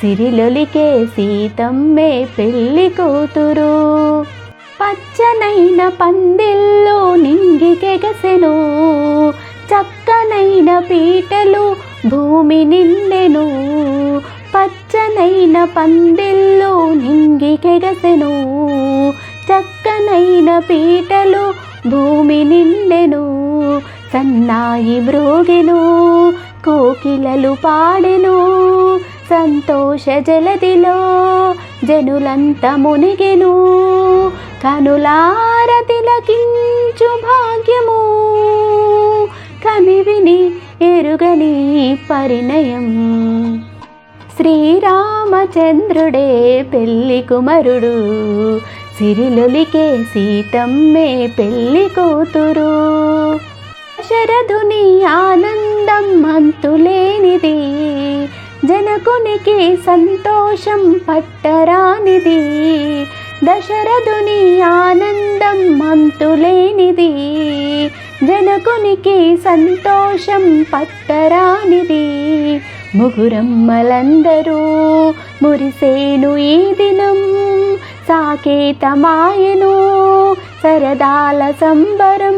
సిరిలొలికే సీతమ్మే పెళ్ళి కూతురు. పచ్చనైన పందిల్లో నింగికెగసెను చక్కనైన పీటలు భూమి నిండెను. పచ్చనైన పందిల్లో నింగికెగసెను చక్కనైన పీటలు భూమి నిండెను. సన్నాయి బ్రోగెను కోకిలలు పాడెను. సంతోష జలదిలో జనులంత మునిగెను. కనులార తిలకించు భాగ్యము. కనివిని ఎరుగని పరిణయం. శ్రీరామచంద్రుడే పెళ్ళి కుమరుడు. సిరిలొలికే సీతమ్మే పెళ్ళి కూతురు. శరధుని ఆనందం అంతులేనిది. జనకునికి సంతోషం పట్టరానిది. దశరథుని ఆనందం మంతులేనిది జనకునికి సంతోషం పట్టరానిది. ముగురమ్మలందరూ మురిసేను ఈ దినం. సాకేతమాయను సరదాల సంబరం.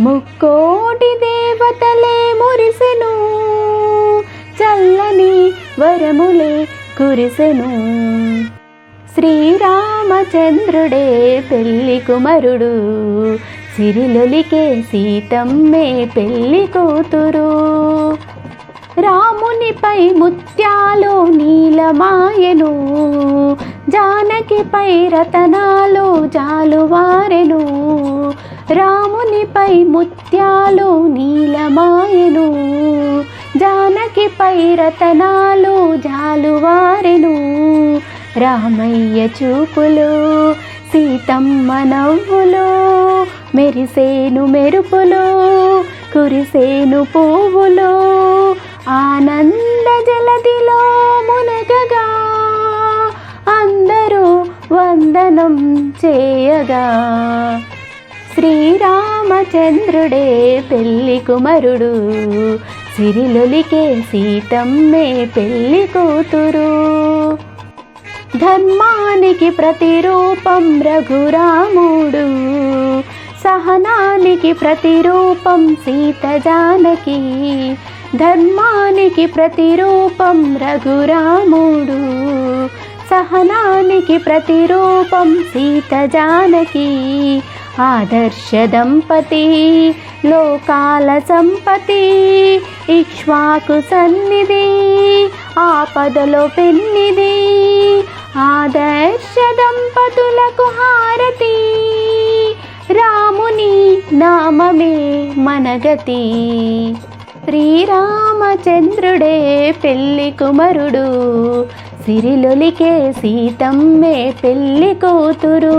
ముక్కోటి దేవతలే మురిసెను. చల్లని వరములే కురిసెను. శ్రీరామచంద్రుడే పెళ్ళి కుమరుడు. సిరిలొలికే సీతమ్మే పెళ్ళి కూతురు. రామునిపై ముత్యాలు నీలమాయను. జానకిపై రతనాలు జాలువారెను. రామునిపై ముత్యాలు నీల రతనాలు జాలువారెను. రామయ్య చూపులు సీతమ్మ నవ్వులు మెరిసేను మెరుపులు కురిసేను పువ్వులు ఆనంద జలదిలో మునగగా. అందరూ వందనం చేయగా. శ్రీరామచంద్రుడే పెళ్ళి కుమరుడు సిరిలొలికే సీతమ్మే పెళ్ళి కూతురు. ధర్మానికి ప్రతిరూపం రఘురాముడు. సహనానికి ప్రతిరూపం సీత జానకి. ధర్మానికి ప్రతిరూపం రఘురాముడు. సహనానికి ప్రతిరూపం సీత జానకి. ఆదర్శ దంపతి లోకాల సంపతి ఇక్ష్వాకు సన్నిధి ఆపదలో పెన్నిది ఆదర్శ దంపతులకు హారతి రాముని నామమే మనగతి శ్రీరామచంద్రుడే పెళ్ళి కుమరుడు సిరిలొలికే సీతమ్మే పెళ్ళి కూతురు